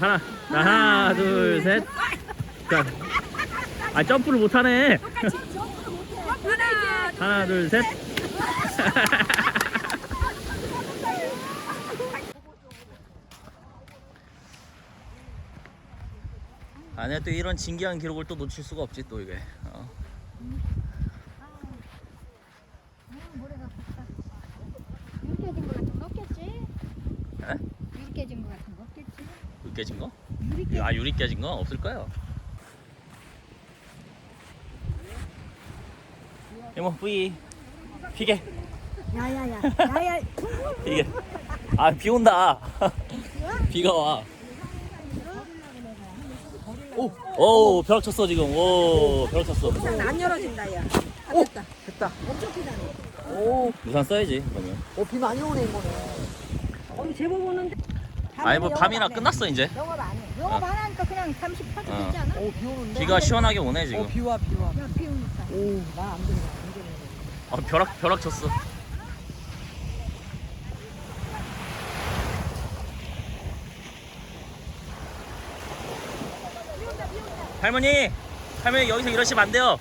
하나, 자, 하나, 둘, 셋. 자, 아 점프를 못 하네. 하나, 하나, 둘, 셋. 아니야 또 이런 진기한 기록을 또 놓칠 수가 없지 또 이게. 어. 유리깨진 거 같은 거 없겠지? 에? 유리깨진 거 같은 거 없겠지? 물 깨진 거? 유리깨 아 유리 깨진 거 없을 거예요. 이모 뿌이 피게 야야야 야야 피게. 아 비 온다. 비가 와. 오, 오 벼락 쳤어 지금. 오 벼락 쳤어. 안 열어진다 야. 오 됐다. 됐다. 엄청 크다네. 오, 우산 써야지 그러면. 오, 비 많이 오네 이거는. 어, 제법 오는데. 아니 뭐 밤이나 끝났어 이제. 영업 안 해. 영업 안 하니까 그냥 잠시 파도 어. 되지 않아? 오, 비 오는데. 비가 시원하게 오네 지금. 어, 비와 비와. 야, 비 오니까. 오, 나안 되네. 안 되네. 어, 벼락 벼락 쳤어. 할머니, 할머니 여기서 이러시면 안 돼요.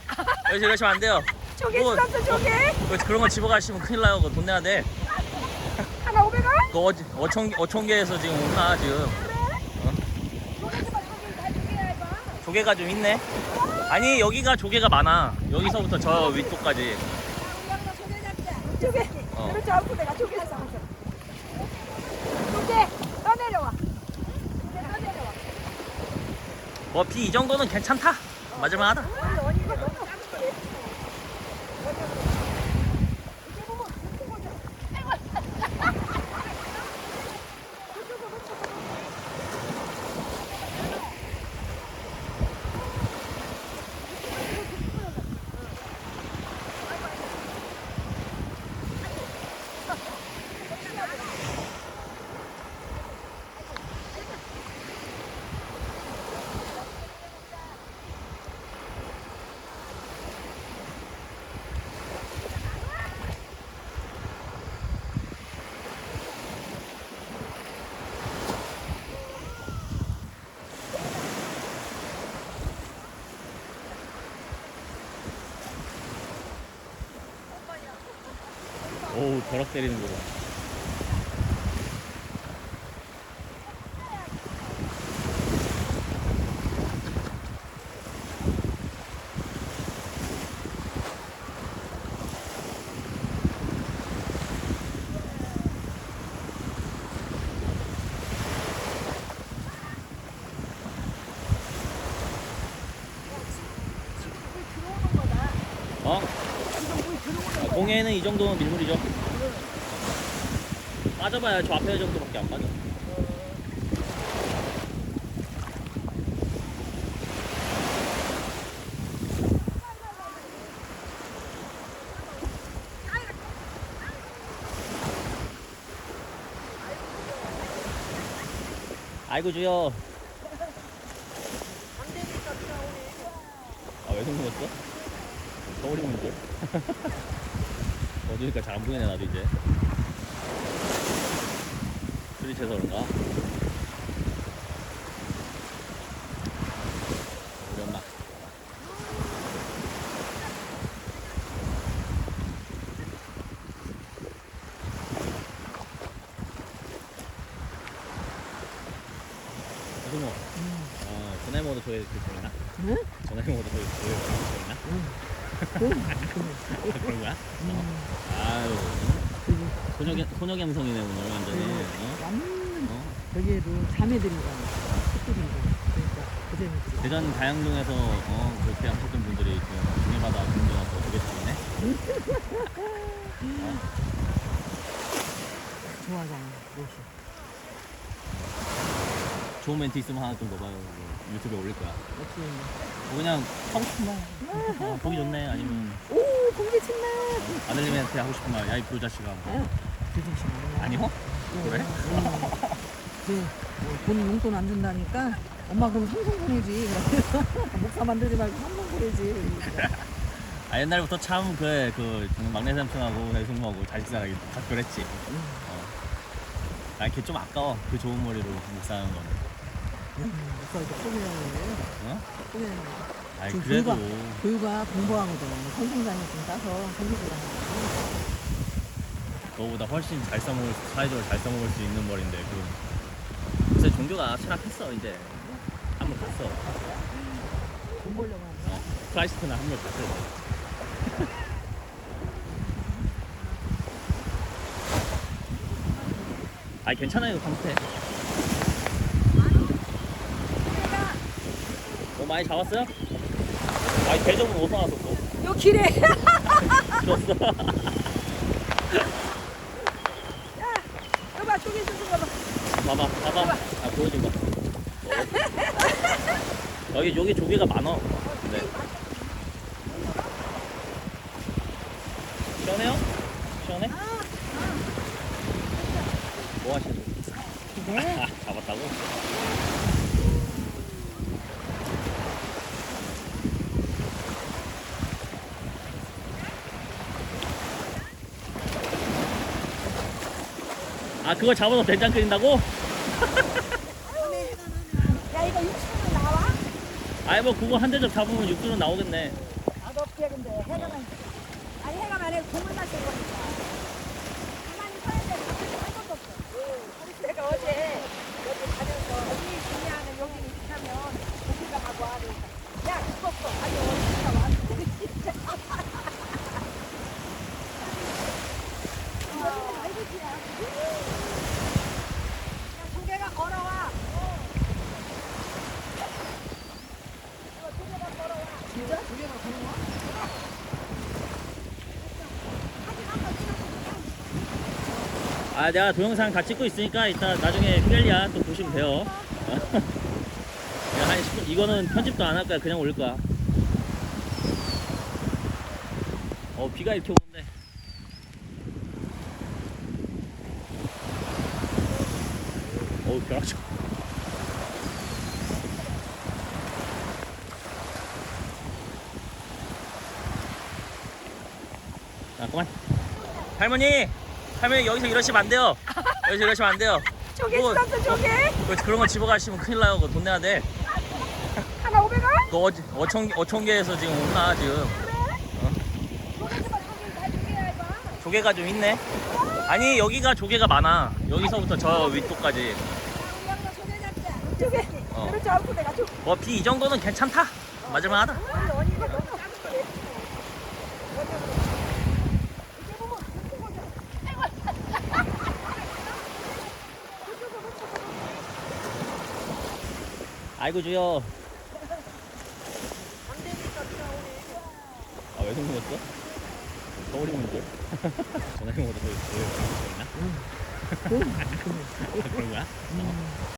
여기서 이러시면 안 돼요. 저게 뭐, 있었어 저게. 뭐 그런 거 집어가시면 큰일 나요. 그거 돈 내야 돼. 하나 500원? 그 어, 어청 어청계에서 지금 온나 지금. 어? 조개가 좀 있네. 아니 여기가 조개가 많아. 여기서부터 저 위쪽까지. 저게. 어. 그렇지 않고 내가 저게 잡았어. 저게 떠내려와. 저게 떠내려와. 뭐 비 이 정도는 괜찮다. 맞을만하다. 오 벼락 때리는 거 봐. 어? 아, 공해는 이 정도면 밀물이죠. 빠져봐야 저 앞에 정도밖에 안 빠져. 아이고 주여. 아 왜 성공했어? 서울이 문제. 어두니까 잘 안 보이네 나도 이제. 술이 채서 그런가? 우리 엄마. 무슨 뭐? 어, 모두 저희 그 보이나? 응? 전에 모두 저희 저희 보이나? 그런 거야? 어. 아유. 소녀 소녀 감성이네 오늘 완전히. 어? 완전 어? 저기에도 자매들이가 식구들이고 그러니까 그대는 대전 다양동에서 어, 그렇게 하셨던 분들이 지금 동해바다 공정하고 되게 좋네. 좋아하잖아 옷이. 좋은 멘트 있으면 하나 좀 넣어봐요. 뭐 유튜브에 올릴 거야. 어떻게 뭐 그냥 하고 싶은 말. 어, 보기 좋네. 아니면 오 공기 친다. 아들님한테 하고 싶은 말. 야이 부자식아. 그조심. 아니요? 그래? 그, 뭐, 돈 용돈 안 준다니까 엄마 그럼 삼성 보내지. 목사 만들지 말고 삼성 보내지. 아 옛날부터 참 그래 그 막내 삼촌하고 대승모하고 자식 사랑이 다 그랬지. 어. 아, 걔좀 아까워. 그 좋은 머리로 묵사하는 거는. 어? 아이 지금 그래도 교육아, 교육아 공부하거든 성경장에 좀 따서 공부하고 너보다 훨씬 잘 써먹을 수, 사회적으로 잘 써먹을 수 있는 머리인데 그 요새 종교가 추락했어 이제. 한물 갔어. 돈 벌려고 하는. 어, 크라이스트나 한물 갔어 이제 아이 괜찮아요 이거 많이 잡았어요? 아이 대접은 나왔어 또. 요 길에. 죽었어 여봐 저기 좀 봐봐. 봐봐 봐봐. 아 보여줘봐 여기 여기 조개가 많어. 네. 시원해요? 시원해? 뭐 하시는 네. 아, 잡았다고? 아 그걸 잡아서 된장 끓인다고? 야 이거 육수는 나와? 아이 뭐 그거 한 대접 잡으면 육수는 나오겠네 맛없게 근데 해가만 아니 해가만 해 국물 마실 거니까 가만히 서야 돼 가만히 할 것도 없어 그래서 내가 어제 여기 가면서 언니 중요하는 여기 있으면 고기가 하고 하니야 그거 없어 아니 어디가 와 진짜 이거 알겠지야 야 조개가 걸어와 이거 조개가 걸어와 진짜? 두 개가 가는 거야? 아 내가 동영상 다 찍고 있으니까 이따 나중에 피렐리아 또 보시면 돼요. 내가 한 10분 이거는 편집도 안 할 거야 그냥 올릴 거야. 어 비가 이렇게 오는데. 어우 벼락쳐. 자 그만. 할머니 할머니 여기서 이러시면 안 돼요. 여기서 이러시면 안 돼요. 조개 뭐, 있었어 조개 그- 그런 거 집어가시면 큰일 나요. 돈 내야 돼. 하나 500원? 너 어, 어청, 어청계에서 지금 온나 지금? 조개가 좀 있네. 아니 여기가 조개가 많아. 여기서부터 저 위쪽까지. 조개 어. 그렇지 않고 내가 조 뭐비 이 정도는 괜찮다. 맞을만하다 아니 언니가 너무 작은 거 왜? 이게 보면 예쁜 거죠. 아이고 주여 우리 아왜 숨겼어? 서울이 문제 전화기 모드 보여 있나? 응. 아, 그런 거야? 음.